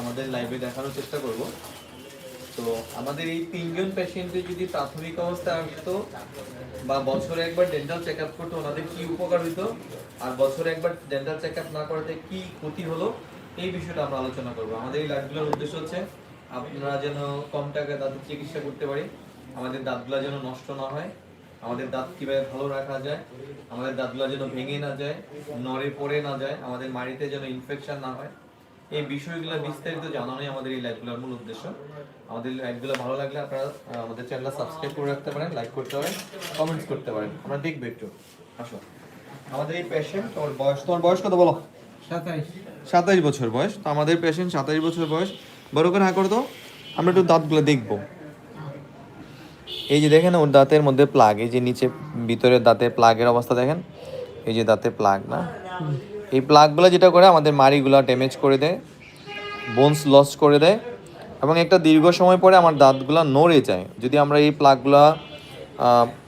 আমাদের লাইভে দেখানোর চেষ্টা করব। তো আমাদের এই তিনজন পেশেন্টের যদি প্রাথমিক অবস্থায় আসতো, বা বছরে একবার ডেন্টাল চেক আপ করতো, ওনাদের কি উপকার হইতো? আর বছরে একবার ডেন্টাল চেক আপ না করাতে কি ক্ষতি হলো? এই বিষয়টা আমরা আলোচনা করব। আমাদের এই লাইভগুলোর উদ্দেশ্য হচ্ছে, আপনারা যেন কম টাকায় দাঁতের চিকিৎসা করতে পারি। আমাদের দাঁতগুলো যেন নষ্ট না হয়। আমাদের দাঁত কীভাবে ভালো রাখা যায়? আমাদের দাঁতগুলো যেন ভেঙে না যায়, নড়ে পড়ে না যায়। আমাদের মাড়িতে যেন ইনফেকশন না হয়। এই বিষয়গুলো বিস্তারিত জানানোই আমাদের এই লাইভগুলোর মূল উদ্দেশ্য। আমাদের লাইভগুলো ভালো লাগলে আপনারা আমাদের চ্যানেলটা সাবস্ক্রাইব করে রাখতে পারেন লাইক করতে পারেন কমেন্টস করতে পারেন। আমরা দেখব একটু। আসো। আমাদের এই পেশেন্ট তোমার বয়স? তোমার বয়স কত বলো? সাতাইশ। সাতাইশ বছর বয়স। তো আমাদের পেশেন্ট সাতাইশ বছর বয়স। বড় করে হা করো তো আমরা একটু দাঁতগুলো দেখব। এই যে দেখেন ওর দাঁতের মধ্যে প্লাগ এই যে নিচে ভিতরের দাঁতের প্লাগের অবস্থা দেখেন। এই যে দাঁতের প্লাগ না? এই প্লাগগুলো যেটা করে আমাদের মাড়িগুলো ড্যামেজ করে দেয় বোনস লস করে দেয় এবং একটা দীর্ঘ সময় পরে আমার দাঁতগুলো নড়ে যায়। যদি আমরা এই প্লাগগুলো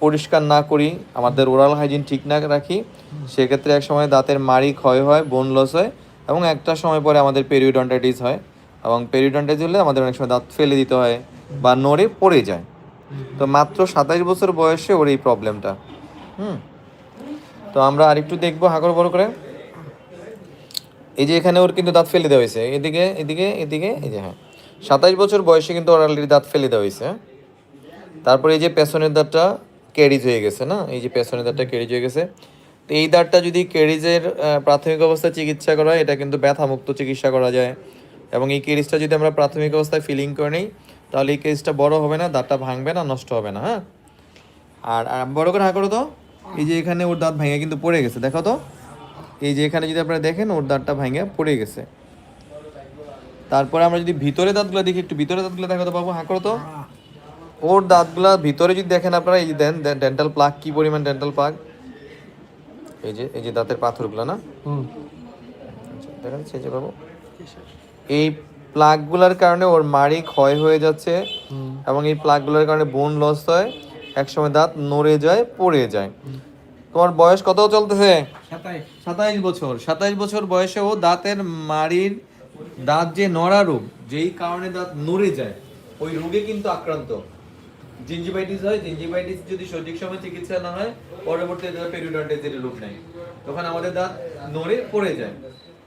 পরিষ্কার না করি, আমাদের ওরাল হাইজিন ঠিক না রাখি, সেক্ষেত্রে এক সময় দাঁতের মাড়ি ক্ষয় হয় বোন লস হয় এবং একটা সময় পরে আমাদের পেরিওডন্টাইটিস হয় এবং পেরিওডন্টাইটিস হলে আমাদের অনেক সময় দাঁত ফেলে দিতে হয় বা নড়ে পড়ে যায়। তো মাত্র সাতাইশ বছর বয়সে ওর এই প্রবলেমটা হুম। তো আমরা আরেকটু দেখব হাগর বড় করে। এই যে এখানে ওর কিন্তু দাঁত ফেলে দেওয়া হয়েছে। এদিকে এদিকে এদিকে, এই যে হ্যাঁ। সাতাইশ বছর বয়সে কিন্তু ওর অলরেডি দাঁত ফেলে দেওয়া হয়েছে। হ্যাঁ? তারপরে এই যে পেছনের দাঁতটা ক্যারিজ হয়ে গেছে, না? এই যে পেছনের দাঁতটা ক্যারিজ হয়ে গেছে। তো এই দাঁতটা যদি ক্যারিজের প্রাথমিক অবস্থায় চিকিৎসা করা হয়, এটা কিন্তু ব্যথামুক্ত চিকিৎসা করা যায়। এবং এই কেরিজটা যদি আমরা প্রাথমিক অবস্থায় ফিলিং করে নিই, তাহলে এই কেরিজটা বড় হবে না, দাঁতটা ভাঙবে না, নষ্ট হবে না হ্যাঁ? আর বড় করে হা করো তো। এই যে এখানে ওর দাঁত ভেঙে কিন্তু পড়ে গেছে, দেখো তো। এই যে এখানে যদি আপনারা দেখেন ওর দাঁতটা ভেঙে পড়ে গেছে। তারপরে আমরা যদি ভিতরে দাঁতগুলো দেখি একটু ভিতরে দাঁতগুলো দেখো তো বাবু হাঁ করো তো। ওর দাঁতগুলা ভিতরে যদি দেখেন আপনারা এই যে দেন ডেন্টাল প্লাগ কি পরিমাণ ডেন্টাল প্লাগ এই যে এই যে দাঁতের পাথরগুলো না? হুম। আচ্ছা, দেখা যাচ্ছে এই যে বাবু। এই প্লাগগুলোর কারণে ওর মাড়ি ক্ষয় হয়ে যাচ্ছে এবং এই প্লাগগুলোর কারণে বোন লস হয়। একসময় দাঁত নড়ে যায় পড়ে যায়। তোমার বয়স কত চলতেছে? সাতাইশ। বছর। সাতাইশ বছর বয়সে ও দাঁতের মাড়ির দাঁত যে নড়া রোগ, যেই কারণে দাঁত নড়ে যায়, ওই রোগে কিন্তু আক্রান্ত। জিঞ্জিভাইটিস হয় জিঞ্জিভাইটিস যদি সঠিক সময় চিকিৎসা না হয়, পরবর্তীতে পেরিওডন্টাইটিসের রূপ নেয় তখন আমাদের দাঁত নড়ে, পড়ে যায়।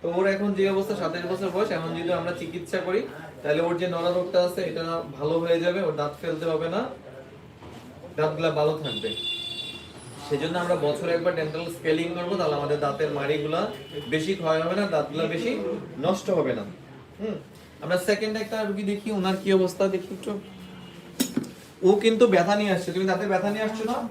তো ওর এখন যে অবস্থা, সাতাইশ বছর বয়স, এখন যদি আমরা চিকিৎসা করি, তাহলে ওর যে নড়া রোগটা আছে, এটা ভালো হয়ে যাবে, ওর দাঁত ফেলতে হবে না। দাঁতগুলা ভালো থাকবে। সেজন্য আমরা বছরে একবার ডেন্টাল স্কেলিং করব, তাহলে আমাদের দাঁতের মাড়িগুলা বেশি ক্ষয় হবে না, দাঁতগুলা বেশি নষ্ট হবে না। হুম। আমরা সেকেন্ড একটা রুগী দেখি, ওনার কি অবস্থা দেখি একটু। ও কিন্তু ব্যথা নিয়ে আসছে। তুমি দাঁতের ব্যথা নিয়ে আসছো না?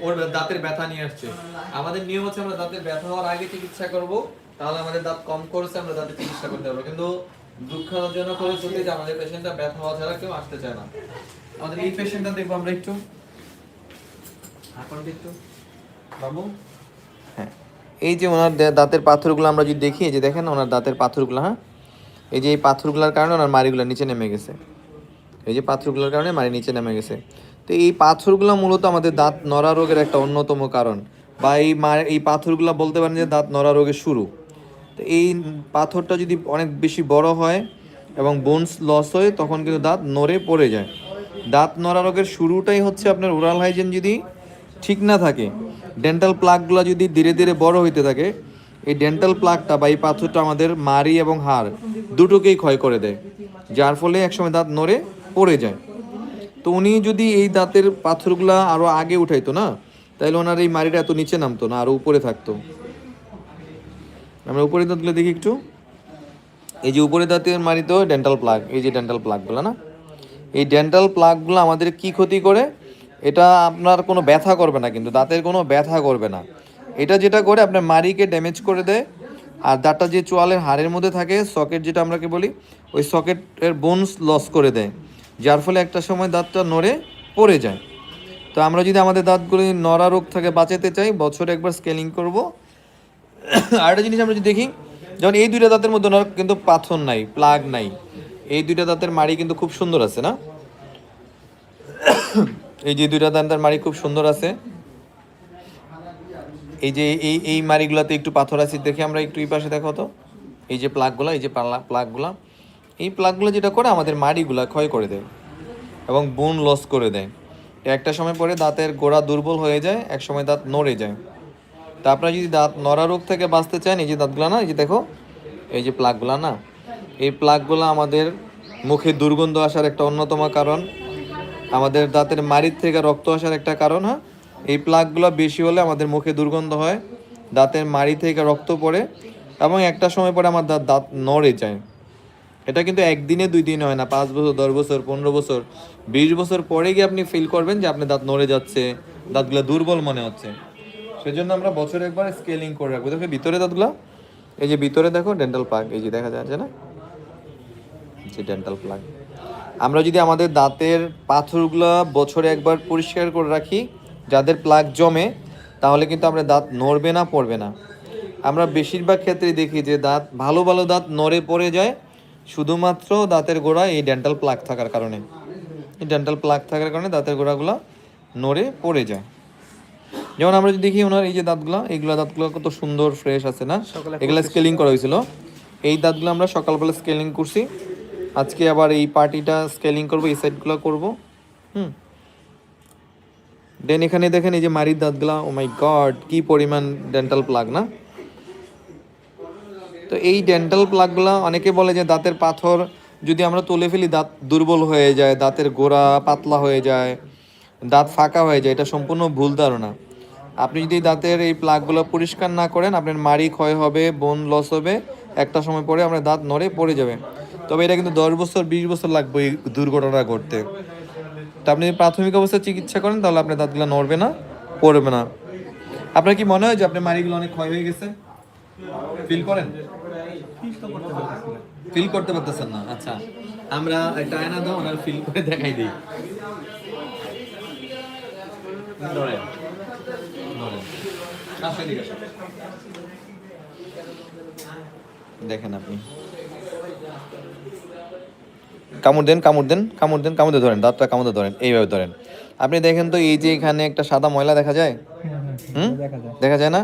ওর দাঁতের ব্যথা নিয়ে আসছে। আমাদের নিয়ম হচ্ছে আমরা দাঁতের ব্যথা হওয়ার আগে চিকিৎসা করব, তাহলে আমাদের দাঁত কম করছে, আমরা দাঁতের চিকিৎসা করতে পারব। কিন্তু দুঃখজনক হলে সত্যি যে আমাদের পেশেন্টটা ব্যথা হওয়া ছাড়া কেউ আসতে চায় না। আমাদের এই পেশেন্টটা দেখব আমরা একটু। হ্যাঁ। এই যে ওনার দাঁতের পাথরগুলো আমরা যদি দেখি যে দেখেন ওনার দাঁতের পাথরগুলো হ্যাঁ? এই যে এই পাথরগুলোর কারণে ওনার মাড়িগুলো নিচে নেমে গেছে। এই যে পাথরগুলোর কারণে মাড়ি নিচে নেমে গেছে। তো এই পাথরগুলো মূলত আমাদের দাঁত নড়া রোগের একটা অন্যতম কারণ বা এই মা এই পাথরগুলো বলতে পারেন যে দাঁত নড়া রোগের শুরু। তো এই পাথরটা যদি অনেক বেশি বড় হয় এবং বোনস লস হয়, তখন কিন্তু দাঁত নড়ে পড়ে যায়। দাঁত নড়া রোগের শুরুটাই হচ্ছে আপনার ওরাল হাইজিন যদি ঠিক না থাকে। ডেন্টাল প্লাগগুলো যদি ধীরে ধীরে বড় হইতে থাকে, এই ডেন্টাল প্লাগটা বা এই পাথরটা আমাদের মাড়ি এবং হাড় দুটোকেই ক্ষয় করে দেয়, যার ফলে একসময় দাঁত নড়ে, পড়ে যায়। তো উনি যদি এই দাঁতের পাথরগুলা আরও আগে উঠাইতো না তাহলে ওনার এই মাড়িটা এত নিচে নামতো না আরও উপরে থাকতো। আমরা উপরে দাঁতগুলো দেখি একটু। এই যে উপরে দাঁতের মাড়িতেও ডেন্টাল প্লাগ এই যে ডেন্টাল প্লাগগুলো না? এই ডেন্টাল প্লাগগুলো আমাদের কি ক্ষতি করে? এটা আপনার কোনো ব্যথা করবে না কিন্তু, দাঁতের কোনো ব্যথা করবে না। এটা যেটা করে আপনার মাড়িকে ড্যামেজ করে দেয়, আর দাঁতটা যে চোয়ালের হাড়ের মধ্যে থাকে সকেট যেটা আমরা কি বলি, ওই সকেটের বোনস লস করে দেয়, যার ফলে একটা সময় দাঁতটা নড়ে, পড়ে যায়। তো আমরা যদি আমাদের দাঁতগুলি নড়া রোগ থেকে, বাঁচাতে চাই, বছরে একবার স্কেলিং করব। আর একটা জিনিস আমরা যদি দেখি, যেমন এই দুইটা দাঁতের মধ্যে কিন্তু পাথর নাই প্লাগ নাই। এই দুইটা দাঁতের মাড়ি কিন্তু খুব সুন্দর আছে, না? এই যে দুইটা দাঁতের মাড়ি খুব সুন্দর আছে। এই যে এই এই মাড়িগুলোতে একটু পাথর আছে, দেখে আমরা একটু এই পাশে দেখো তো। এই যে প্লাগগুলো, এই যে প্লাগগুলো। এই প্লাগগুলো যেটা করে, আমাদের মাড়িগুলা ক্ষয় করে দেয় এবং বোন লস করে দেয়। একটা সময় পরে দাঁতের গোড়া দুর্বল হয়ে যায়, এক সময় দাঁত নড়ে যায়। তা আপনারা যদি দাঁত নড়া রোগ থেকে বাঁচতে চান, এই যে দাঁতগুলো না, এই যে দেখো, এই যে প্লাগগুলো না, এই প্লাগগুলো আমাদের মুখে দুর্গন্ধ আসার একটা অন্যতম কারণ। আমাদের দাঁতের মাড়ির থেকে রক্ত আসার একটা কারণ হ্যাঁ? এই প্লাগগুলো বেশি হলে আমাদের মুখে দুর্গন্ধ হয়, দাঁতের মাড়ি থেকে রক্ত পড়ে, এবং একটা সময় পরে আমার দাঁত দাঁত নড়ে যায়। এটা কিন্তু একদিনে দুই দিন হয় না, পাঁচ বছর, দশ বছর, পনেরো বছর, বিশ বছর পরে গিয়ে আপনি ফিল করবেন যে আপনার দাঁত নড়ে যাচ্ছে, দাঁতগুলো দুর্বল মনে হচ্ছে। সেজন্য আমরা বছরে একবার স্কেলিং করে রাখব। দেখো ভিতরে দাঁতগুলো, এই যে ভিতরে দেখো ডেন্টাল প্লাগ এই যে দেখা যাচ্ছে না? যে ডেন্টাল প্লাগ আমরা যদি আমাদের দাঁতের পাথরগুলো বছরে একবার পরিষ্কার করে রাখি যাদের প্লাগ জমে তাহলে কিন্তু আমরা দাঁত নড়বে না পড়বে না। আমরা বেশিরভাগ ক্ষেত্রে দেখি যে দাঁত ভালো ভালো দাঁত নড়ে পড়ে যায়। শুধুমাত্র দাঁতের গোড়ায় এই ডেন্টাল প্লাগ থাকার কারণে। এই ডেন্টাল প্লাগ থাকার কারণে দাঁতের গোড়াগুলো নড়ে পড়ে যায়। যেমন আমরা যদি দেখি ওনার এই যে দাঁতগুলো এইগুলো দাঁতগুলো কত সুন্দর ফ্রেশ আছে না? এগুলো স্কেলিং করা হয়েছিল। এই দাঁতগুলো আমরা সকালবেলা স্কেলিং করছি। আজকে আবার এই পার্টিটা স্কেলিং করব, এই সাইডগুলো করব। হুম। দেন এখানে দেখেন এই যে মারির দাঁতগুলা ও মাই গড কি পরিমাণ ডেন্টাল প্লাগ না? তো এই ডেন্টাল প্লাগগুলো অনেকে বলে যে দাঁতের পাথর যদি আমরা তুলে ফেলি, দাঁত দুর্বল হয়ে যায়, দাঁতের গোড়া পাতলা হয়ে যায়, দাঁত ফাঁকা হয়ে যায়, এটা সম্পূর্ণ ভুল ধারণা। আপনি যদি দাঁতের এই প্লাগগুলো পরিষ্কার না করেন, আপনার মাড়ি ক্ষয় হবে বোন লস হবে, একটা সময় পরে আপনার দাঁত নড়ে পড়ে যাবে। তবে এটা কিন্তু দশ বছর, বিশ বছর লাগবে এই দুর্ঘটনা ঘটতে। তো আপনি প্রাথমিক অবস্থায় চিকিৎসা করেন, তাহলে আপনার দাঁতগুলো নড়বে না, পড়বে না। আপনার কি মনে হয় যে আপনার মাড়িগুলো অনেক ক্ষয় হয়ে গেছে? ফিল করেন? ফিল করতে পারতেছেন না? আচ্ছা আমরা একটা আয়না দাও ওনার ফিল করে দেখাই দিই। দেখেন আপনি। কামড় দেন কামড় দেন কামড় দেন কামড় ধরেন দাঁতটা কামড় ধরেন এইভাবে ধরেন। আপনি দেখেন তো এই যে এখানে একটা সাদা ময়লা দেখা যায়? হুম দেখা যায়। না?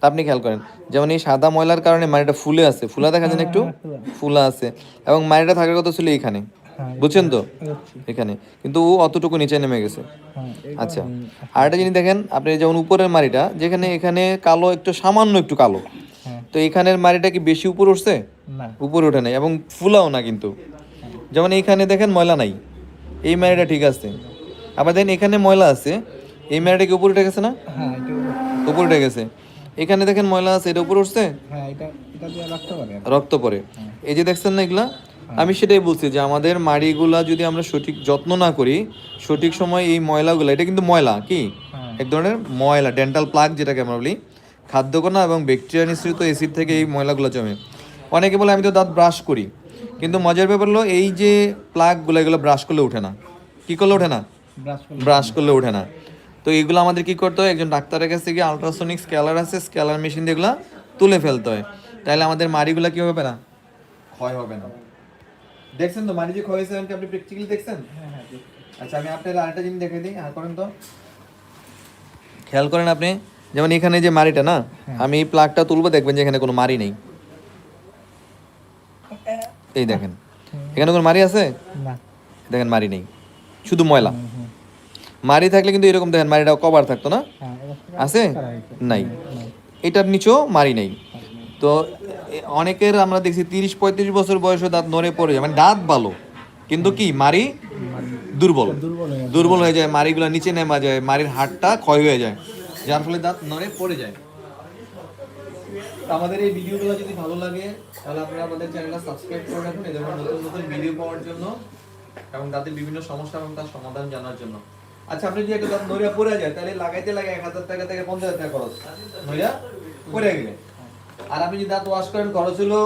তা আপনি খেয়াল করেন যেমন এই সাদা ময়লার কারণে মাটিটা ফুলে আছে। ফুলা দেখা যায় না একটু? ফুলা আছে। এবং মাটিটা থাকার কথা ছিল এখানে হ্যাঁ, বুঝছেন তো? এখানে। কিন্তু ও অতটুকু নিচে নেমে গেছে। হ্যাঁ, আচ্ছা। আর একটা জিনিস দেখেন আপনি যেমন উপরের মাড়িটা যেখানে এখানে কালো একটু সামান্য একটু কালো। হ্যাঁ, তো এখানের মাড়িটা কি বেশি উপরে উঠছে? উপরে ওঠে নাই এবং ফুলাও না কিন্তু। যেমন এইখানে দেখেন ময়লা নাই এই মাড়িটা ঠিক আছে। আবার দেখেন এখানে ময়লা আছে এই মাড়িটা কি উপরে গেছে না? হ্যাঁ উপরে। উঠে গেছে। এখানে দেখেন ময়লা আছে এটা উপরে উঠছে? হ্যাঁ রাখতে পারে রক্ত পড়ে। এই যে দেখছেন না এগুলা? আমি সেটাই বলছি যে আমাদের মাড়িগুলা যদি আমরা সঠিক যত্ন না করি সঠিক সময় এই ময়লাগুলো এটা কিন্তু ময়লা কি? হ্যাঁ। এক ধরনের ময়লা ডেন্টাল প্লাগ যেটাকে আমরা বলি। খাদ্যকণা এবং ব্যাকটেরিয়া নিঃসৃত এসিড থেকে এই ময়লাগুলো জমে। অনেকে বলে আমি তো দাঁত ব্রাশ করি। কিন্তু মজার ব্যাপার হলো এই যে প্লাগগুলো এগুলো ব্রাশ করলে ওঠে না। কি করলে ওঠে না? ব্রাশ করলে ওঠে না। তো এগুলো আমাদের কি করতে হয় একজন ডাক্তারের কাছ থেকে আলট্রাসনিক স্ক্যালার আছে স্ক্যালার মেশিন দিয়ে এগুলো তুলে ফেলতে হয়। তাহলে আমাদের মাড়িগুলো কি হবে না? ক্ষয় হবে না। দেখছেন তো মাড়ি যে ক্ষয় হয়েছে আপনি প্র্যাকটিক্যালি দেখছেন? হ্যাঁ হ্যাঁ আচ্ছা আমি আপনার আরেকটা জিনিস দেখে দিই আর করেন তো। খেয়াল করেন আপনি যেমন এখানে যে মাড়িটা না আমি এই প্লাগটা তুলবো দেখবেন যে এখানে কোনো মারি নেই। এই দেখেন। এখানে কোনো মারি আছে? না। দেখেন মারি নেই। শুধু ময়লা। মারি থাকলে কিন্তু এরকম দেখেন মারিটা কভার থাকতো না? হ্যাঁ আছে? নাই। এটার নিচেও মারি নেই। তো অনেকের আমরা দেখছি তিরিশ পঁয়ত্রিশ বছর বয়সে দাঁত নড়ে পড়ে যায়। মানে দাঁত ভালো। কিন্তু কি মারি দুর্বল। দুর্বল হয়ে যায়। মারিগুলো নিচে নেমা যায় মারির হাড়টা ক্ষয় হয়ে যায়। যার ফলে দাঁত নড়ে পড়ে যায়। আমাদের এই ভিডিওগুলো যদি ভালো লাগে, তাহলে আপনারা আমাদের চ্যানেলটা সাবস্ক্রাইব করে রাখুন ধরনের নতুন নতুন ভিডিও পাওয়ার জন্য এবং তাদের বিভিন্ন সমস্যা এবং তার সমাধান জানার জন্য। আচ্ছা আপনি যদি একটা দাঁত নড়িয়া পড়ে যায়, তাহলে লাগাইতে লাগে এক হাজার টাকা থেকে পঞ্চাশ হাজার টাকা খরচ। নড়িয়া পড়ে গেলে। আর আপনি যদি দাঁত ওয়াশ করেন, খরচ হলো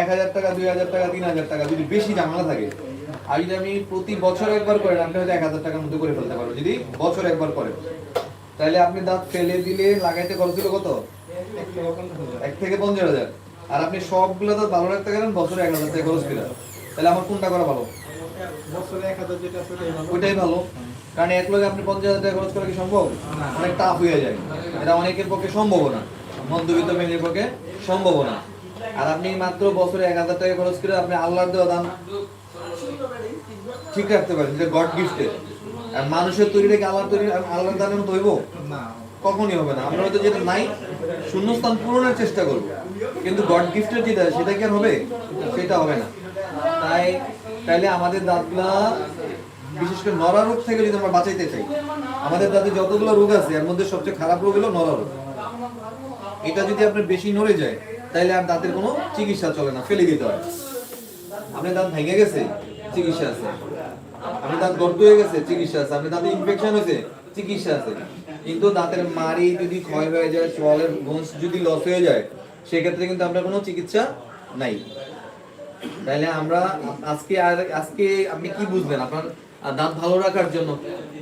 এক হাজার টাকা, দুই হাজার টাকা, তিন হাজার টাকা, যদি বেশি ঝামেলা থাকে। আর যদি আমি প্রতি বছর একবার করেন, আপনি হয়তো এক হাজার টাকার মধ্যে করে ফেলতে পারবেন, যদি বছর একবার করেন। তাহলে আপনি দাঁত ফেলে দিলে লাগাইতে খরচ হলো কত? এক থেকে পঞ্চাশ হাজার। আর আপনি সবগুলো তো ভালো রাখতে গেলেন বছরে এক হাজার টাকা খরচ করে। তাহলে আমার কোনটা করা ভালো। ওইটাই ভালো। কারণ এক লোক আপনি পঞ্চাশ হাজার টাকা খরচ করা কি সম্ভব? অনেক টাফ হয়ে যায়। এটা অনেকের পক্ষে সম্ভব না। মধ্যবিত্ত মেয়েদের পক্ষে সম্ভব না। আর আপনি মাত্র বছরে এক হাজার টাকা খরচ করে আপনি আল্লাহর দেওয়া দান ঠিক রাখতে পারেন। যেটা গড গিফটেড আর মানুষের তৈরি রেখে আল্লাহর তৈরি আল্লাহর দানের মতো হইব? না। কখনই হবে না। আমরা হয়তো যেটা নাই শূন্যস্থান পূরণের চেষ্টা করব। কিন্তু গড গিফটের যেটা, সেটা কি আর হবে? সেটা হবে না। তাই, তাইলে আমাদের দাঁতগুলা, বিশেষ করে নরা রোগ থেকে যদি আমরা বাঁচাইতে চাই, আমাদের দাঁতে যতগুলো রোগ আছে, এর মধ্যে সবচেয়ে খারাপ রোগ হলো নরা রোগ। এটা যদি আপনার বেশি নড়ে যায়, তাইলে আর দাঁতের কোনো চিকিৎসা চলে না, ফেলে দিতে হয়। আপনার দাঁত ভেঙে গেছে, চিকিৎসা আছে। আপনার দাঁত গর্ত হয়ে গেছে, চিকিৎসা আছে। আপনার দাঁতে ইনফেকশন হয়েছে, চিকিৎসা আছে। কিন্তু দাঁতের মাড়ি যদি ক্ষয় হয়ে যায় চলের বোনস যদি লস হয়ে যায় সেক্ষেত্রে কিন্তু আপনার কোনো চিকিৎসা নাই। তাহলে আমরা আজকে আর আজকে আপনি কি বুঝবেন আপনার দাঁত ভালো রাখার জন্য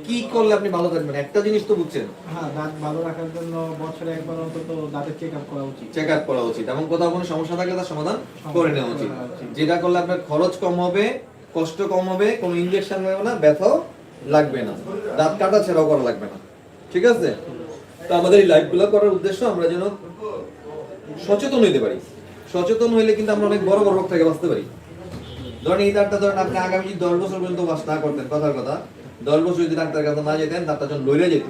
কি করলে আপনি ভালো থাকবেন? একটা জিনিস তো বুঝছেন। হ্যাঁ দাঁত ভালো রাখার জন্য বছরে একবার অন্তত দাঁতের চেক আপ করা উচিত। চেক আপ করা উচিত এবং কোথাও কোনো সমস্যা থাকলে তার সমাধান করে নেওয়া উচিত। যেটা করলে আপনার খরচ কম হবে কষ্ট কম হবে কোনো ইনজেকশন লাগবে না ব্যথাও লাগবে না। দাঁত কাটা ছাড়াও করা লাগবে না। ঠিক আছে? তো আমাদের এই লাইভগুলো করার উদ্দেশ্য আমরা যেন সচেতন হইতে পারি। সচেতন হইলে কিন্তু আমরা অনেক বড় বড় রোগ থেকে বাঁচতে পারি। ধরেন এই দাঁতটা ধরেন আপনি আগামী দশ বছর পর্যন্ত বাস না করতেন কথার কথা দশ বছর যদি ডাক্তার কাছে না যেতেন দাঁতটা যখন লইরা যেত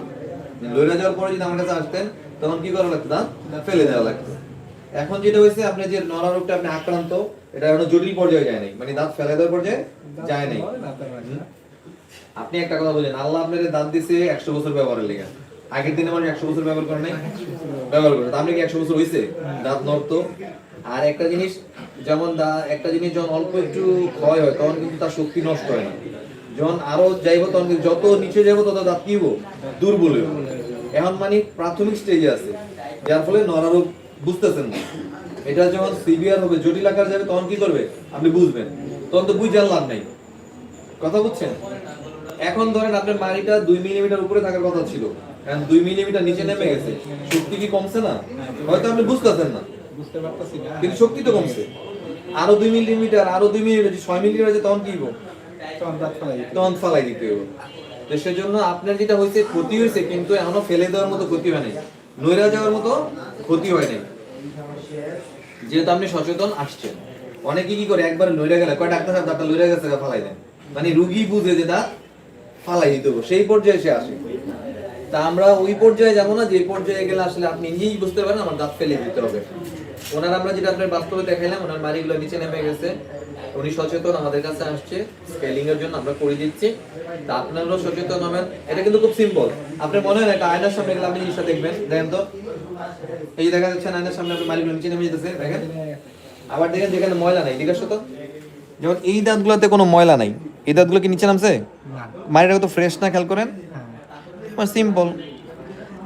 লইরা যাওয়ার পরে যদি আমার কাছে আসতেন তখন কি করা লাগতো দাঁত ফেলে দেওয়া লাগতো। এখন যেটা হয়েছে আপনি যে নরা রোগটা আপনি আক্রান্ত এটা এখনও জটিল পর্যায়ে যায় নাই। মানে দাঁত ফেলে দেওয়ার পর্যায়ে যায় নাই। আপনি একটা কথা বলেন, আল্লাহ আপনাদের দাঁত দিছে একশো বছর ব্যবহারের লেগে। আগের দিনে মানুষ একশো বছর ব্যবহার করে নাই? ব্যবহার করে। আপনি কি একশো বছর হয়েছে দাঁত নর্ত আর একটা জিনিস, যেমন একটা জিনিস যখন অল্প একটু ক্ষয় হয়, তখন কিন্তু তার শক্তি নষ্ট হয় না। যখন আরও যাইবো, তখন যত নিচে যাব তত দাঁত কি হব দুর্বল এখন মানে প্রাথমিক স্টেজে আছে। যার ফলে নরারোগ বুঝতেছেন না। এটা যখন সিভিয়ার হবে, জটিল আকার যাবে, তখন কি করবে? আপনি বুঝবেন। তখন তো বুঝে লাভ নাই। কথা বুঝছেন? এখন ধরেন আপনার মাড়িটা দুই মিলিমিটার উপরে থাকার কথা ছিল। এখন দুই মিলিমিটার নিচে নেমে গেছে। শক্তি কি কমছে না? হয়তো আপনি বুঝতেছেন না। বুঝতে পারতেছি না। কিন্তু শক্তি তো কমছে। আরও দুই মিলিমিটার আরও দুই মিলিমিটার ছয় মিলিমিটার তখন কি হব তখন ফেলাই দিতে হবে তো সেজন্য আপনার যেটা হয়েছে ক্ষতি হয়েছে কিন্তু এখনও ফেলে দেওয়ার মতো ক্ষতি হয় নাই। নইরা যাওয়ার মতো ক্ষতি হয় নাই। যেহেতু আপনি সচেতন আসছেন। অনেকে কি করে একবার নইরা গেলে কয় ডাক্তার সাহেব দাঁতটা লইরা গেছে ফালাই দেন। মানে রুগী বুঝে যে দাঁত ফালাই দিতে হবে সেই পর্যায়ে সে আসে। তা আমরা ওই পর্যায়ে যাব না, যে পর্যায়ে গেলে আসলে আপনি নিজেই বুঝতে পারেন, আমার দাঁত ফেলে দিতে হবে। ওনার আমরা যেটা আপনার বাস্তবে দেখাইলাম, ওনার মাড়িগুলো নিচে নেমে গেছে। উনি সচেতন আমাদের কাছে আসছে স্কেলিং এর জন্য আমরা করে দিচ্ছি। তা আপনারাও সচেতন হবেন। এটা কিন্তু খুব সিম্পল আপনার মনে হয় একটা আয়নার সামনে গেলে আপনি জিনিসটা দেখবেন। দেখেন তো। এই দেখা যাচ্ছে আয়নার সামনে আপনার মাড়িগুলো নিচে নেমে যেতেছে, দেখেন। আবার দেখেন যেখানে ময়লা নাই ঠিক আছে তো যেমন এই দাঁতগুলোতে কোনো ময়লা নাই। এই দাঁতগুলো কি নিচে নামছে? মাড়িটা কত ফ্রেশ না খেয়াল করেন? হ্যাঁ। সিম্পল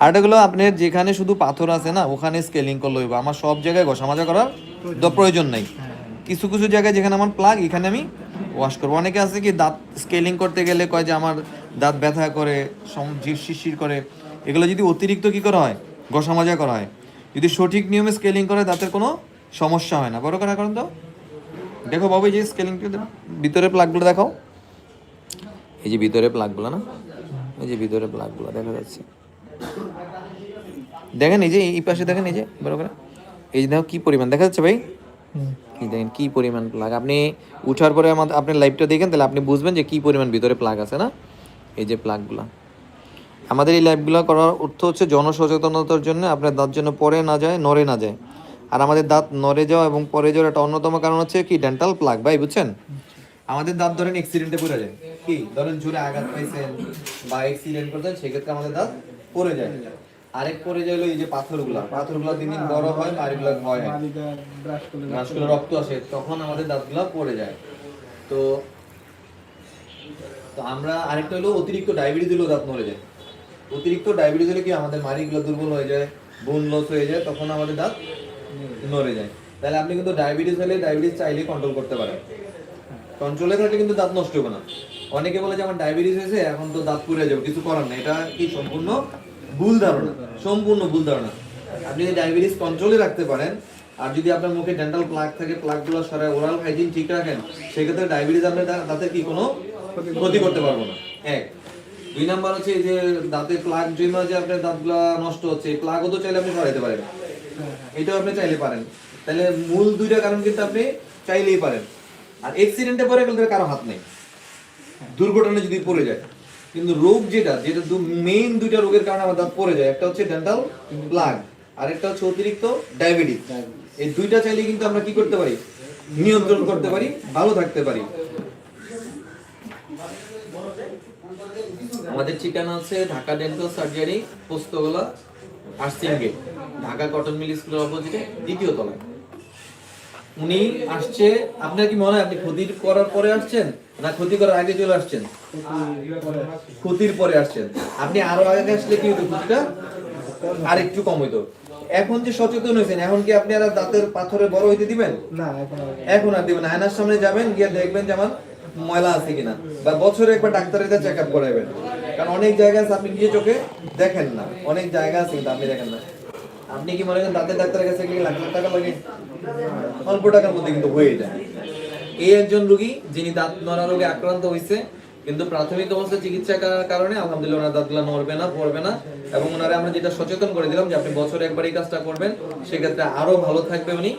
আরটাগুলো আপনার যেখানে শুধু পাথর আছে না ওখানে স্কেলিং করলে হইব। আমার সব জায়গায় ঘষা মাজা করার তো প্রয়োজন নেই। কিছু কিছু জায়গায় যেখানে আমার প্লাগ এখানে আমি ওয়াশ করব। অনেকে আছে কি দাঁত স্কেলিং করতে গেলে কয় যে আমার দাঁত ব্যথা করে শিরশির করে। এগুলো যদি অতিরিক্ত কি করা হয়? ঘষা মাজা করা হয়। যদি সঠিক নিয়মে স্কেলিং করে দাঁতের কোনো সমস্যা হয় না। বড় কথা করেন তো? দেখো বাবু এই যে স্কেলিং ভিতরে প্লাগগুলো দেখাও। এই যে ভিতরে প্লাগগুলো না? এই যে ভিতরে প্লাগগুলো দেখা যাচ্ছে। দেখেন এই যে এই পাশে দেখেন এই যে বরাবর এই যে দেখো কি পরিমাণ দেখা যাচ্ছে ভাই? এই দেখেন কি পরিমাণ প্লাগ আপনি উঠার পরে আমাদের আপনি লাইভটা দেখেন তাহলে আপনি বুঝবেন যে কি পরিমাণ ভিতরে প্লাগ আছে না? এই যে প্লাগগুলো আমাদের এই লাইভগুলো করার অর্থ হচ্ছে জনসচেতনতার জন্য আপনার দাঁত যেন পরে না যায় নড়ে না যায়। আর আমাদের দাঁত নড়ে যাওয়া এবং পরে যাওয়ার একটা অন্যতম কারণ হচ্ছে কি ডেন্টাল প্লাগ ভাই বুঝছেন? আমাদের দাঁত ধরেন অ্যাক্সিডেন্টে পড়ে যায়। কি? ধরেন জোরে আঘাত পাইছেন বা অ্যাক্সিডেন্ট করছেন, সেক্ষেত্রে আমাদের দাঁত পড়ে যায়। আরেক পড়ে যায় হলো এই যে পাথরগুলা। পাথরগুলা দিন দিন বড় হয়, মাড়িগুলা ক্ষয় হয়। ব্রাশ রক্ত আসে, তখন আমাদের দাঁতগুলো পড়ে যায়। তো তো আমরা আরেকটা হলো অতিরিক্ত ডায়াবেটিস হলেও দাঁত মরে যায়। অতিরিক্ত ডায়াবেটিস হলে কি আমাদের মাড়িগুলো দুর্বল হয়ে যায় বোন লস হয়ে যায়, তখন আমাদের দাঁত নড়ে যায়। তাহলে আপনি কিন্তু ডায়াবেটিস হলে ডায়াবেটিস চাইলে কন্ট্রোল করতে পারেন। কন্ট্রোলে থাকলে কিন্তু দাঁত নষ্ট হবে না। অনেকে বলে যে আমার ডায়াবেটিস হয়েছে এখন তো দাঁত পুড়ে যাবে কিছু করার নেই। এটা কি সম্পূর্ণ ভুল ধারণা? সম্পূর্ণ ভুল ধারণা। আপনি যদি ডায়াবেটিস কন্ট্রোলে রাখতে পারেন আর যদি আপনার মুখে ডেন্টাল প্লাগ থাকে প্লাগগুলো সরায় ওরাল হাইজিন ঠিক রাখেন সেক্ষেত্রে ডায়াবেটিস আপনার দা- দাঁতের কি কোনো ক্ষতি করতে পারব না। এক। দুই নাম্বার হচ্ছে এই যে দাঁতে প্লাগ জমা যে আপনার দাঁতগুলো নষ্ট হচ্ছে এই প্লাগও তো চাইলে আপনি সরাইতে পারেন। এটাও আপনি চাইলে পারেন। তাহলে মূল দুইটা কারণ কিন্তু আপনি চাইলেই পারেন। আর অ্যাক্সিডেন্টে পরে গেলে কারও হাত নেই। দুর্ঘটনা যদি পড়ে যায়। কিন্তু রোগ যেটা যেটা মেইন দুইটা রোগের কারণে আমার দাঁত পড়ে যায়, একটা হচ্ছে ডেন্টাল প্লাগ আর একটা হচ্ছে অতিরিক্ত ডায়াবেটিস এই দুইটা চাইলে কিন্তু আমরা কি করতে পারি? নিয়ন্ত্রণ করতে পারি, ভালো থাকতে পারি। আমাদের ঠিকানা আছে ঢাকা ডেন্টাল সার্জারি পোস্তগোলা আর্সিং গেট ঢাকা কটন মিল স্কুলের অপোজিটে দ্বিতীয় তলায়। উনি আসছে আপনার কি মনে হয় আপনি ক্ষতির করার পরে আসছেন না ক্ষতি করার আগে চলে আসছেন? ক্ষতির পরে আসছেন। আপনি আরও আগে আসলে কি হতো ক্ষতিটা? আর একটু কম হইতো। এখন যে সচেতন হয়েছেন এখন কি আপনি আর দাঁতের পাথরে বড় হইতে দিবেন? না এখন আর দিবেন আয়নার সামনে যাবেন গিয়ে দেখবেন যে আমার ময়লা আছে কিনা। বা বছরে একবার ডাক্তারের কাছে চেক আপ করাবেন। কারণ অনেক জায়গা আছে আপনি নিজে চোখে দেখেন না। অনেক জায়গা আছে কিন্তু আপনি দেখেন না। আপনি কি মনে করেন দাঁতের ডাক্তারের কাছে গেলে লাখ লাখ টাকা লাগে? অল্প টাকার মধ্যে কিন্তু হয়ে যায়। এই একজন রোগী, যিনি দাঁত নড়া রোগে আক্রান্ত হয়েছে কিন্তু প্রাথমিক অবস্থা চিকিৎসা করার কারণে আলহামদুলিল্লাহ ওনার দাঁতগুলো নড়বে না, পড়বে না এবং ওনারা আমরা যেটা সচেতন করে দিলাম যে আপনি বছরে একবার এই কাজটা করবেন, সেক্ষেত্রে আরও ভালো থাকবে উনি।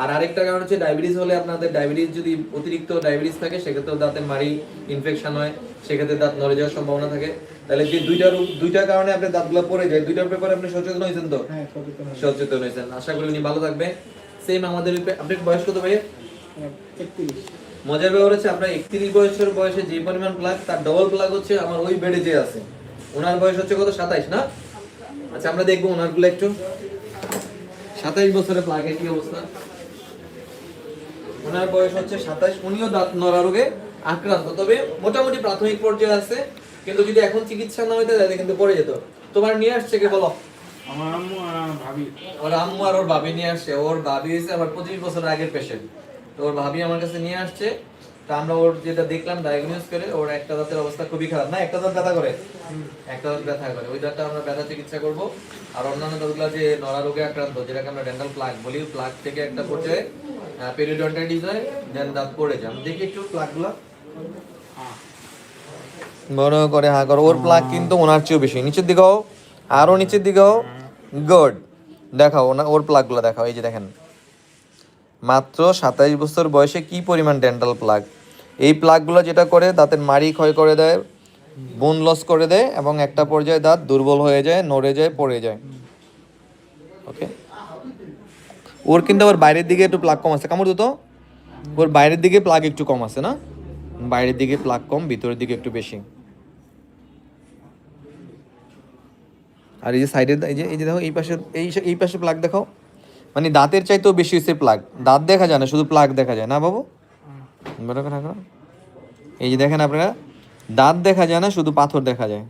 আর আরেকটা কারণ হচ্ছে ডায়াবেটিস হলে আপনাদের ডায়াবেটিস যদি অতিরিক্ত ডায়াবেটিস থাকে সেক্ষেত্রে দাঁতের মাড়ি ইনফেকশন হয় সেক্ষেত্রে দাঁত নড়ে যাওয়ার সম্ভাবনা থাকে। তাহলে যে দুইটা দুইটা কারণে আপনার দাঁতগুলো পড়ে যায় দুইটার ব্যাপারে আপনি সচেতন হয়েছেন তো? হ্যাঁ সচেতন হয়েছেন। আশা করি উনি ভালো থাকবে সেম আমাদের আপনার বয়স কত ভাই মজার ব্যাপার হচ্ছে আপনার একত্রিশ বছর বয়সে যে পরিমাণ প্লাগ তার ডবল প্লাগ হচ্ছে আমার ওই বেডে যে আছে। ওনার বয়স হচ্ছে কত? সাতাইশ না? আচ্ছা আমরা দেখব ওনারগুলো একটু। সাতাইশ বছরের প্লাগের কি অবস্থা? ওনার বয়স হচ্ছে সাতাইশ উনিও দাঁত নড়া রোগে আক্রান্ত। তবে মোটামুটি প্রাথমিক পর্যায়ে আছে কিন্তু যদি এখন চিকিৎসা না হইতে তাহলে কিন্তু পড়ে যেত। তোমার নিয়ে আসছে কে বলো? আমার আম্মু আর ভাবি। ওর আম্মু আর ওর ভাবি নিয়ে আসছে। ওর ভাবি হয়েছে আমার পঁচিশ বছর আগের পেশেন্ট তো ওর ভাবি আমার কাছে নিয়ে আসছে। তা আমরা ওর যেটা দেখলাম ডায়াগনোস করে ওর একটা দাঁতের অবস্থা খুবই খারাপ। না একটা দাঁত ব্যথা করে। একটা দাঁত ব্যথা করে। ওই দাঁতটা আমরা ব্যথা চিকিৎসা করব। আর অন্যান্য দাঁতগুলো যে নড়া রোগে আক্রান্ত যেটাকে আমরা ডেন্টাল প্লাগ বলি প্লাগ থেকে একটা পর্যায়ে পেরিডন্টাইটিস হয় দেন দাঁত পড়ে যায় দেখি একটু প্লাগগুলো বড় করে হা করো। ওর প্লাগ কিন্তু ওনার চেয়েও বেশি। নিচের দিকেও আরও নিচের দিকেও গুড দেখাও, ওনা ওর প্লাগগুলো দেখাও, এই যে দেখেন। মাত্র সাতাইশ বছর বয়সে কি পরিমাণ ডেন্টাল প্লাগ এই প্লাগগুলো যেটা করে, দাঁতের মাড়ি ক্ষয় করে দেয় বোন লস করে দেয়, এবং একটা পর্যায়ে দাঁত দুর্বল হয়ে যায়, নড়ে যায়, পড়ে যায়। ওকে ওর কিন্তু আবার বাইরের দিকে একটু প্লাগ কম আছে। কামড় তো। ওর বাইরের দিকে প্লাগ একটু কম আছে না? বাইরের দিকে প্লাগ কম, ভিতরের দিকে একটু বেশি। আর এই যে সাইডের এই যে এই যে দেখো, এই পাশে এই এই পাশে প্লাগ দেখাও। মানে দাঁতের চাইতেও বেশি হচ্ছে প্লাগ দাঁত দেখা যায় না, শুধু প্লাগ দেখা যায় না, বাবু? কথা এই যে দেখেন আপনারা, দাঁত দেখা যায় না, শুধু পাথর দেখা যায়।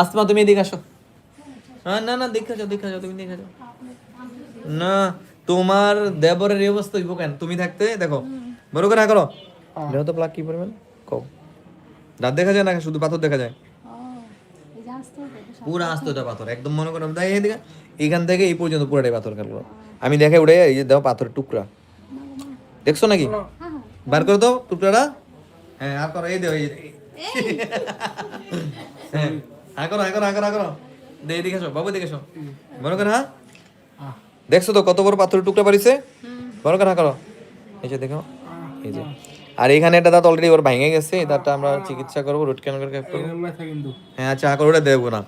আসমা তুমি এদিকে আসো। হ্যাঁ না না, দেখা যাও দেখা যাও, তুমি দেখা যাও। না তোমার দেবরের এই অবস্থা হইব কেন? তুমি থাকতে দেখো বড় করে করো। দেখো তো প্লাগ কি পরিমাণ? কও। দাঁত দেখা যায় না শুধু পাথর দেখা যায়? পুরো আস্ত পাথর। একদম মনে করো তাই এদিকে এখান থেকে এই পর্যন্ত পুরোটাই পাথর কাটলো আমি দেখে উঠে এই যে দেখো পাথরের টুকরা। দেখছ নাকি? বার করে দাও টুকরাটা। হ্যাঁ আর করো এই দেও এই হ্যাঁ হ্যাঁ করো হ্যাঁ করো হ্যাঁ করো দে এদিকে এসো বাবু এদিকে এসো। বড় করে হ্যাঁ? দেখছ তো কত বড় পাথরের টুকরা পারিছে বড় করে হ্যাঁ করো। এই যে দেখো এই যে। আর এখানে একটা দাঁত অলরেডি ওর ভেঙে গেছে এই দাঁতটা আমরা চিকিৎসা করব রুট ক্যান করে হ্যাঁ আচ্ছা আকর ওটা দেবো না।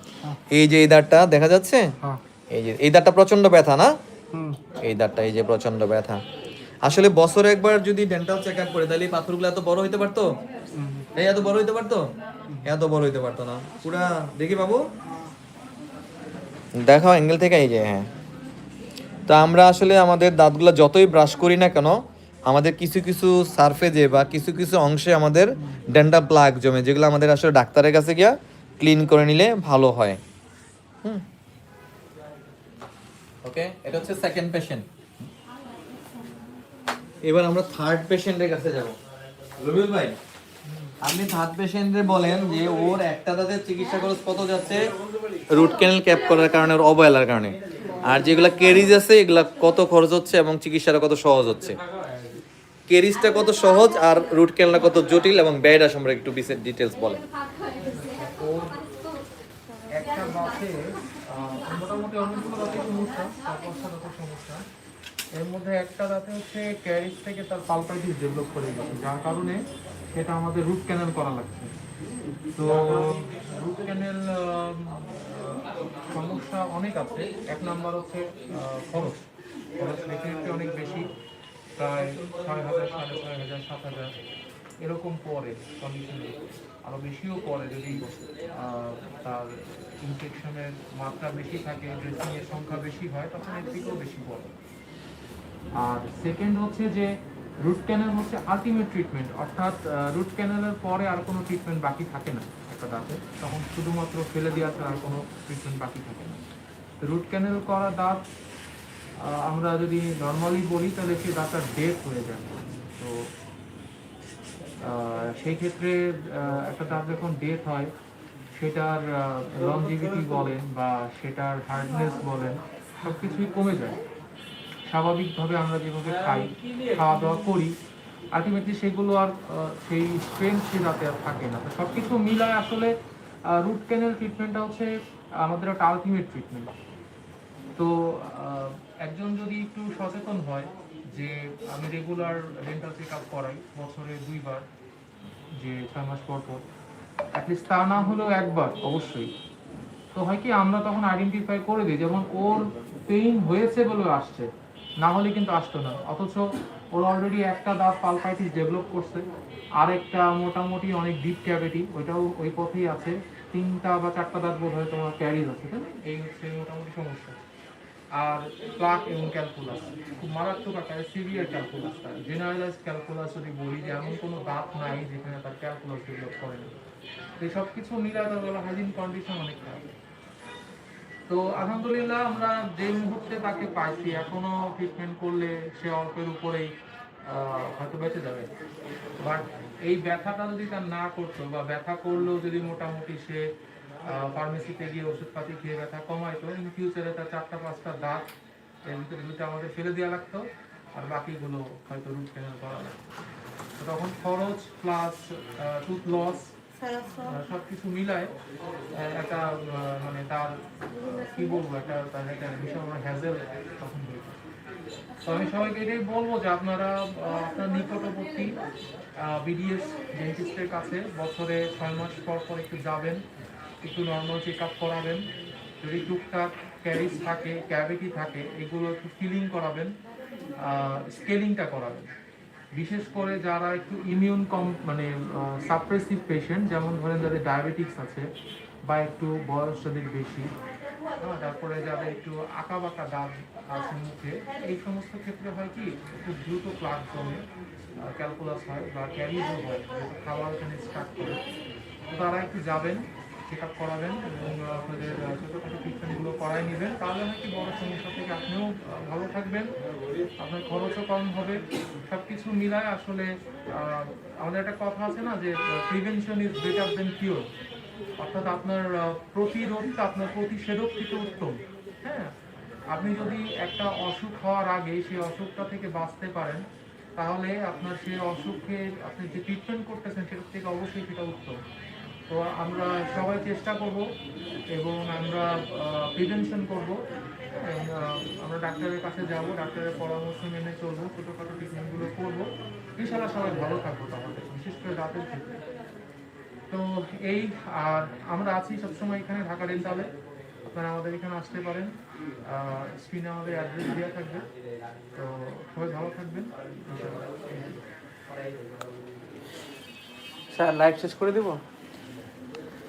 এই যে এই দাঁতটা দেখা যাচ্ছে? হ্যাঁ। এই যে এই দাঁতটা প্রচণ্ড ব্যথা না? এই দাঁতটা এই যে প্রচণ্ড ব্যথা। আসলে বছরে একবার যদি ডেন্টাল চেক আপ করে তাহলে এই পাথরগুলো এত বড় হইতে পারতো? এই এত বড় হইতে পারতো? এত বড় হইতে পারতো না। পুরা দেখি বাবু। দেখাও অ্যাঙ্গেল থেকে এই যে হ্যাঁ। তা আমরা আসলে আমাদের দাঁতগুলো যতই ব্রাশ করি না কেন, আমাদের কিছু কিছু সারফেজে বা কিছু কিছু অংশে আমাদের ডেন্টাল প্লাগ জমে, যেগুলো আমাদের আসলে ডাক্তারের কাছে গিয়া ক্লিন করে নিলে ভালো হয়। হুম। ওকে এটা হচ্ছে সেকেন্ড পেশেন্ট এবার আমরা থার্ড পেশেন্টের কাছে যাব। রবিউল ভাই, আপনি থার্ড পেশেন্টে বলেন যে ওর একটা দাঁতের চিকিৎসা খরচ কত যাচ্ছে? রুট ক্যানেল ক্যাপ করার কারণে, ওর অবহেলার কারণে। আর যেগুলা কেরিজ আছে এগুলা কত খরচ হচ্ছে এবং চিকিৎসাটা কত সহজ হচ্ছে? কেরিজটা কত সহজ আর রুট ক্যানেলটা কত জটিল এবং ব্যয়টা সম্পর্কে একটু বিশেষ ডিটেলস বলেন। একটা আহ, মোটামুটি অনেকগুলো দাঁতে সমস্যা চার সমস্যা। এর মধ্যে একটা দাঁতে হচ্ছে ক্যারিস থেকে তার পালপাইটিস ডেভেলপ করে গেছে যার কারণে সেটা আমাদের রুট ক্যানেল করা লাগছে। তো রুট ক্যানেল সমস্যা অনেক আছে। এক নাম্বার হচ্ছে খরচ। খরচ ডেফিনেটলি অনেক বেশি। প্রায় ছয় হাজার, সাড়ে ছয় হাজার, সাত হাজার এরকম পরে কন্ডিশনে আরও বেশিও পরে যদি তার ইনফেকশনের মাত্রা বেশি থাকে ড্রেসিংয়ের সংখ্যা বেশি হয়, তখন এর থেকেও বেশি পড়ে আর সেকেন্ড হচ্ছে যে রুট ক্যানেল হচ্ছে আলটিমেট ট্রিটমেন্ট অর্থাৎ রুট ক্যানেলের পরে আর কোনো ট্রিটমেন্ট বাকি থাকে না। দাঁতে, তখন শুধুমাত্র ফেলে দেওয়া আর কোনো ট্রিটমেন্ট বাকি থাকে না। রুট ক্যানেল করা দাঁত আমরা যদি নর্মালি বলি, তাহলে সেই দাঁতটা ডেথ হয়ে যায়। তো সেই ক্ষেত্রে একটা দাঁত যখন ডেথ হয়, সেটার লংজিভিটি বলেন বা সেটার হার্ডনেস বলেন সব কিছুই কমে যায়। স্বাভাবিকভাবে আমরা যেভাবে খাই খাওয়া দাওয়া করি আলটিমেটলি সেগুলো আর সেই স্ট্রেংথ সে যাতে আর থাকে না। তো সব কিছু মিলায় আসলে রুট ক্যানেল ট্রিটমেন্টটা হচ্ছে আমাদের একটা আলটিমেট ট্রিটমেন্ট তো একজন যদি একটু সচেতন হয় যে আমি রেগুলার ডেন্টাল চেক আপ করাই, বছরে দুইবার, যে ছয় মাস পর পর অ্যাটলিস্ট তা না হলেও একবার, অবশ্যই। তো হয় কি, আমরা তখন আইডেন্টিফাই করে দিই, যেমন ওর পেইন হয়েছে বলে আসছে। না হলে কিন্তু আসতো না। অথচ ওর অলরেডি একটা দাঁত পালপাইটিস ডেভেলপ করছে, আর একটা মোটামুটি অনেক ডিপ ক্যাভিটি ওইটাও ওই পথেই আছে। তিনটা বা চারটা দাঁত বোধ হয় তোমার ক্যারিজ আছে, তাই না? এই হচ্ছে মোটামুটি সমস্যা। আর প্লাক এবং ক্যালকুলাস খুব মারাত্মক আকারে সিভিয়ার ক্যালকুলাস তার জেনারেলাইজ ক্যালকুলাস যদি বলি যে এমন কোনো দাঁত নাই যেখানে তার ক্যালকুলাস ডেভেলপ করে না এই সব কিছু মিলায় তার হাইজিন কন্ডিশন অনেক খারাপ তো আলহামদুলিল্লাহ আমরা যে মুহূর্তে তাকে পাইছি, এখনও ট্রিটমেন্ট করলে সে অল্পের উপরেই হয়তো বেঁচে যাবে। বাট এই ব্যথাটা যদি তার না করতো বা ব্যথা করলেও যদি মোটামুটি সে ফার্মেসিতে গিয়ে ওষুধপাতি খেয়ে ব্যথা কমাইতো ইন ফিউচারে তার চারটা পাঁচটা দাঁত এর ভিতরে দুটো আমাদের ফেলে দেওয়া লাগতো, আর বাকিগুলো হয়তো রুট ক্যানেল করা লাগতো তখন খরচ প্লাস টুথ লস সব কিছু মিলায় একটা মানে তার কি বলব, একটা, তার একটা বিশাল হ্যাজেল তখন তো আমি সবাইকে এটাই বলব যে আপনারা আপনার নিকটবর্তী বিডিএস ডেন্টিস্টের কাছে বছরে ছয় মাস পর পর একটু যাবেন, একটু নর্মাল চেক আপ করাবেন। যদি টুকটাক ক্যারিজ থাকে ক্যাভিটি থাকে, এগুলো একটু ফিলিং করাবেন স্কেলিংটা করাবেন। বিশেষ করে যারা একটু ইমিউন কম মানে সাপ্রেসিভ পেশেন্ট যেমন ধরেন যাদের ডায়াবেটিক্স আছে বা একটু বয়স যাদের বেশি হ্যাঁ, তারপরে যাদের একটু আঁকা বাঁকা দাগ আছে মুখে এই সমস্ত ক্ষেত্রে হয় কি খুব দ্রুত প্লাগ জমে ক্যালকুলাস হয় বা ক্যারিজও হয় খাবার ওখানে স্টার্ট করে। তো তারা একটু যাবেন চেক আপ করাবেন এবং আপনাদের ছোটোখাটো ট্রিটমেন্টগুলো করাই নেবেন। তাহলে হয় কি বড় সমস্যা থেকে আপনিও ভালো থাকবেন। আপনার খরচও কম হবে। সব কিছু মিলায় আসলে আমাদের একটা কথা আছে না যে prevention is better than cure অর্থাৎ আপনার আহ, প্রতিরোধটা আপনার প্রতিষেধক থেকে উত্তম। হ্যাঁ? আপনি যদি একটা অসুখ হওয়ার আগে সেই অসুখটা থেকে বাঁচতে পারেন তাহলে আপনার সেই অসুখকে আপনি যে ট্রিটমেন্ট করতেছেন সেটার থেকে অবশ্যই সেটা উত্তম। তো আমরা সবাই চেষ্টা করব এবং আমরা প্রিভেনশন করব। আমরা ডাক্তারের কাছে যাব, ডাক্তারের পরামর্শ মেনে চলবো, ছোটোখাটো ট্রিটমেন্টগুলো করব। ইনশাল্লাহ সবাই ভালো থাকব তাহলে, বিশেষ করে দাঁতের ক্ষেত্রে তো এই, আর আমরা আছি সবসময় এখানে, ঢাকা ডেন্টালে। আপনারা আমাদের এখানে আসতে পারেন। স্ক্রিনে আমাদের অ্যাড্রেস দেওয়া থাকবে। তো সবাই ভালো থাকবেন। স্যার লাইভ শেষ করে দেবো?